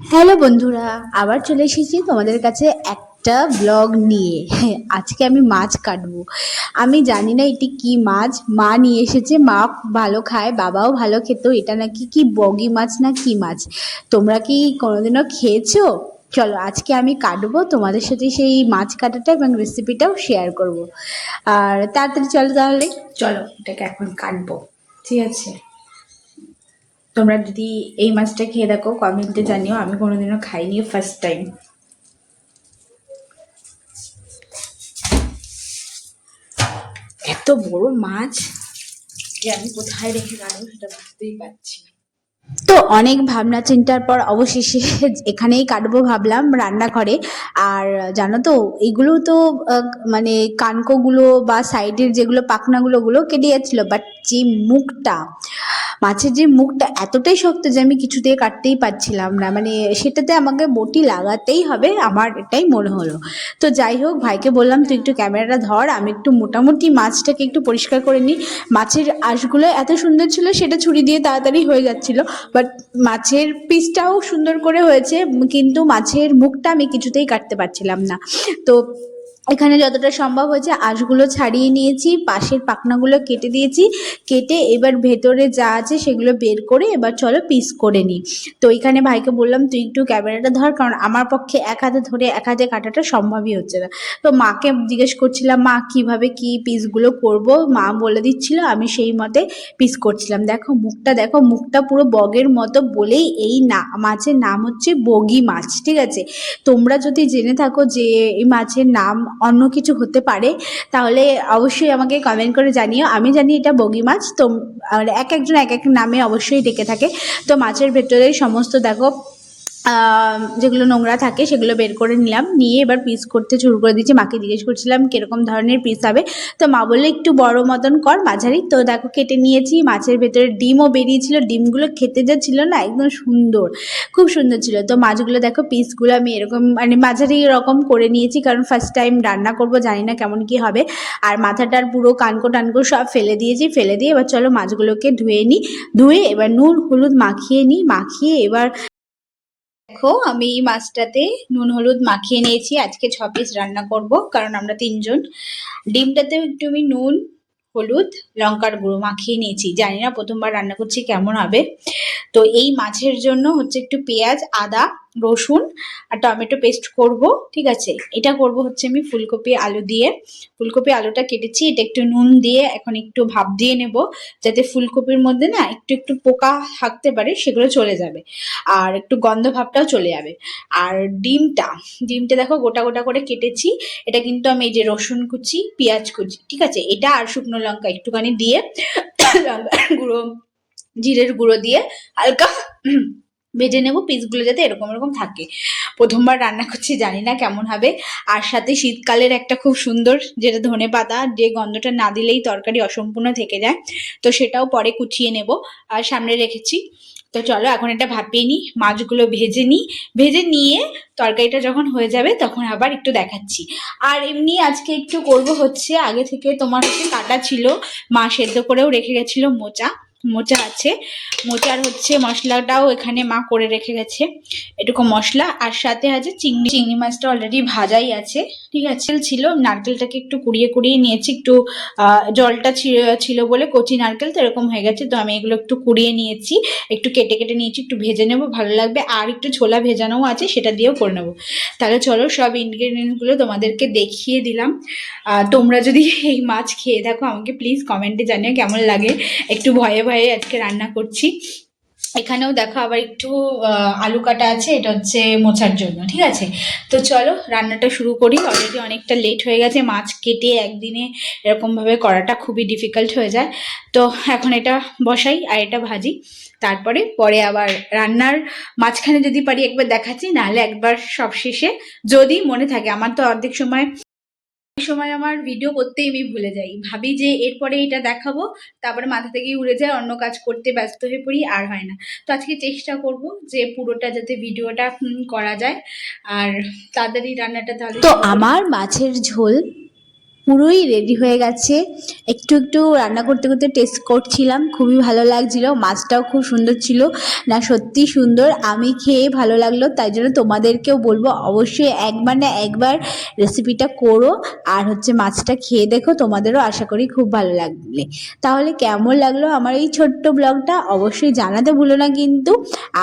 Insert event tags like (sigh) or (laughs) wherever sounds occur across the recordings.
Hello বন্ধুরা, আবার চলে এসেছি তোমাদের কাছে একটা ব্লগ নিয়ে। (laughs) আজকে আমি মাছ কাটবো। আমি জানি না এটি কি মাছ। মা নিয়ে এসেছে, মা ভালো খায়, বাবাও ভালো খেত। এটা নাকি কি বগি মাছ না কি মাছ? তোমরা কি কোনোদিনও খেয়েছো? চলো, আজকে আমি কাটবো। তোমাদের সাথে সেই মাছ কাটাটা এবং রেসিপিটাও শেয়ার করব। আর তাড়াতাড়ি চলো তাহলে। চলো, এটাকে এখন কাটবো। ঠিক আছে? তোমরা যদি এই মাছটা খেয়ে দেখো কমেন্টে জানিও আমি কোনোদিনও খাইনি ফার্স্ট টাইম এত বড় মাছ যে আমি কোথায় রেখে গেল সেটা বুঝতেই পারছি না। তো অনেক ভাবনা চিন্তার পর অবশেষে (laughs) এখানেই কাটবো ভাবলাম রান্নাঘরে। আর জানো তো, এগুলো তো মানে কানকোগুলো বা সাইডের যেগুলো পাখনাগুলো ওগুলো কেটে যাচ্ছিল বাট যে মুখটা, মাছের যে মুখটা এতটাই শক্ত যে আমি কিছুতেই কাটতেই পারছিলাম না। মানে সেটাতে আমাকে বটি লাগাতেই হবে, আমার এটাই মনে হলো। তো যাই হোক, ভাইকে বললাম, তুই একটু ক্যামেরাটা ধর, আমি একটু মোটামুটি মাছটাকে একটু পরিষ্কার করে নিই। মাছের আঁশগুলো এত সুন্দর ছিল, সেটা ছুরি দিয়ে তাড়াতাড়ি হয়ে যাচ্ছিল। বাট মাছের পিসটাও সুন্দর করে হয়েছে, কিন্তু মাছের মুখটা আমি কিছুতেই কাটতে পারছিলাম না। তো এখানে যতটা সম্ভব হয়েছে আঁশগুলো ছাড়িয়ে নিয়েছি, পাশের পাখনাগুলো কেটে দিয়েছি, কেটে এবার ভেতরে যা আছে সেগুলো বের করে এবার চলো পিস করে নিই। তো এখানে ভাইকে বললাম, তুই একটু ক্যামেরাটা ধর, কারণ আমার পক্ষে এক হাতে ধরে এক হাতে কাটাটা সম্ভবই হচ্ছে না। তো মাকে জিজ্ঞেস করছিলাম, মা, কীভাবে কি পিসগুলো করব? মা বলে দিচ্ছিল, আমি সেই মতে পিস করছিলাম। দেখো মুখটা দেখো মুখটা পুরো বগের মতো বলেই এই না, মাছের নাম হচ্ছে বগি মাছ, ঠিক আছে? তোমরা যদি জেনে থাকো যে এই মাছের নাম অন্য কিছু হতে পারে, তাহলে অবশ্যই আমাকে কমেন্ট করে জানিও। আমি জানি এটা বগি মাছ, তো এক একজন এক এক নামে অবশ্যই ডেকে থাকে। তো মাছের ভেতরে সমস্ত দেখো যেগুলো নোংরা থাকে সেগুলো বের করে নিলাম। নিয়ে এবার পিস করতে শুরু করে দিয়েছি। মাকে জিজ্ঞেস করছিলাম, কীরকম ধরনের পিস হবে? তো মা বললে, একটু বড় মতন কর মাঝারি। তো দেখো, কেটে নিয়েছি। মাছের ভেতরে ডিমও বেরিয়েছিল। ডিমগুলো খেতে যা ছিল না, একদম সুন্দর, খুব সুন্দর ছিল। তো মাছগুলো দেখো পিসগুলো আমি এরকম মানে মাঝারি রকম করে নিয়েছি। কারণ ফার্স্ট টাইম রান্না করব, জানি না কেমন কি হবে। আর মাথাটার পুরো কানকো টানকো সব ফেলে দিয়েছি, ফেলে দিয়ে এবার চলো মাছগুলোকে ধুয়ে নিই। ধুয়ে এবার নুন, হলুদ মাখিয়ে নিই। মাখিয়ে এবার দেখো, আমি এই মাছটাতে নুন, হলুদ মাখিয়ে নিয়েছি। আজকে ছ পিস রান্না করব, কারণ আমরা তিনজন। ডিমটাতেও একটু আমি নুন, হলুদ, লঙ্কার গুঁড়ো মাখিয়ে নিয়েছি। জানি না প্রথমবার রান্না করছি, কেমন হবে। তো এই মাছের জন্য হচ্ছে একটু পেঁয়াজ, আদা, রসুন আর টমেটো পেস্ট করব, ঠিক আছে? এটা করব হচ্ছে আমি ফুলকপি আলু দিয়ে। ফুলকপি আলুটা কেটেছি, এটা একটু নুন দিয়ে এখন একটু ভাপ দিয়ে নেব, যাতে ফুলকপির মধ্যে না একটু একটু পোকা থাকতে পারে, সেগুলো চলে যাবে। আর একটু গন্ধ ভাবটাও চলে যাবে। আর ডিমটা ডিমটা দেখো গোটা গোটা করে কেটেছি। এটা কিন্তু আমি এই যে রসুন কুচি, পেঁয়াজ কুচি, ঠিক আছে? এটা আর শুকনো লঙ্কা একটুখানি দিয়ে, লঙ্কা গুঁড়ো জিরের গুঁড়ো দিয়ে হালকা ভেজে নেব, পিসগুলো যাতে এরকম এরকম থাকে। প্রথমবার রান্না করছি, জানি না কেমন হবে। আর সাথে শীতকালের একটা খুব সুন্দর যেটা ধনে পাতা, যে গন্ধটা না দিলেই তরকারি অসম্পূর্ণ থেকে যায়। তো সেটাও পরে কুচিয়ে নেব আর সামনে রেখেছি। তো চলো, এখন এটা ভাপিয়ে নিই, মাছগুলো ভেজে নিই। ভেজে নিয়ে তরকারিটা যখন হয়ে যাবে, তখন আবার একটু দেখাচ্ছি। আর এমনি আজকে একটু করব হচ্ছে, আগে থেকে তোমার হচ্ছে কাটা ছিল, মা সেদ্ধ করেও রেখে গেছিল মোচা। মোচা আছে। মোচার হচ্ছে মশলাটাও এখানে মা করে রেখে গেছে। এটুকু মশলা আর সাথে আছে চিংড়ি। চিংড়ি মাছটা অলরেডি ভাজাই আছে, ঠিক আছে? ছিল, নারকেলটাকে একটু কুড়িয়ে কুড়িয়ে নিয়েছি, একটু জলটা ছিল বলে কচি নারকেল, তো এরকম হয়ে গেছে, তো আমি এগুলো একটু কুড়িয়ে নিয়েছি। একটু কেটে কেটে নিয়েছি, একটু ভেজে নেব, ভালো লাগবে। আর একটু ছোলা ভেজানোও আছে, সেটা দিয়েও করে নেব। তাহলে চলো, সব ইনগ্রেডিয়েন্টসগুলো তোমাদেরকে দেখিয়ে দিলাম। তোমরা যদি এই মাছ খেয়ে দেখো আমাকে প্লিজ কমেন্টে জানিও কেমন লাগে। একটু ভয়ে ভয়ে আজকে রান্না করছি। এখানেও দেখো আবার একটু আলু কাটা আছে, এটা হচ্ছে মোছার জন্য, ঠিক আছে? তো চলো, রান্নাটা শুরু করি। অলরেডি অনেকটা লেট হয়ে গেছে, মাছ কেটে একদিনে এরকমভাবে করাটা খুবই ডিফিকাল্ট হয়ে যায়। তো এখন এটা বসাই আর এটা ভাজি। তারপরে, পরে আবার রান্নার মাঝখানে যদি পারি একবার দেখাচ্ছি, নাহলে একবার সব শেষে। যদি মনে থাকে, আমার তো অর্ধেক সময় সময় আমার ভিডিও করতেই আমি ভুলে যাই। ভাবি যে এরপরে এটা দেখাবো, তারপরে মাথা থেকেই উড়ে যায়, অন্য কাজ করতে ব্যস্ত হয়ে পড়ি, আর হয় না। তো আজকে চেষ্টা করব যে পুরোটা যাতে ভিডিওটা করা যায়। আর তাড়াতাড়ি রান্নাটা তাহলে তো আমার মাছের ঝোল পুরোই রেডি হয়ে গেছে। একটু একটু রান্না করতে করতে টেস্ট করছিলাম, খুবই ভালো লাগছিল, মাছটাও খুব সুন্দর ছিল। না সত্যি সুন্দর, আমি খেয়ে ভালো লাগল, তাই জন্য তোমাদেরকেও বলব, অবশ্যই একবার না একবার রেসিপিটা করো, আর হচ্ছে মাছটা খেয়ে দেখো, তোমাদেরও আশা করি খুব ভালো লাগবে। তাহলে কেমন লাগল আমার এই ছোট্ট ব্লগটা? অবশ্যই জানাতে ভুলো না কিন্তু,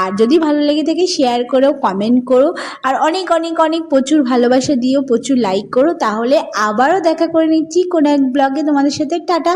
আর যদি ভালো লেগে থাকে শেয়ার করো কমেন্ট করো, আর অনেক অনেক অনেক প্রচুর ভালোবাসা দিও, প্রচুর লাইক করো, তাহলে আবারও দেখা করে নিচ্ছি কোনো এক ব্লগে তোমাদের সাথে। টাটা।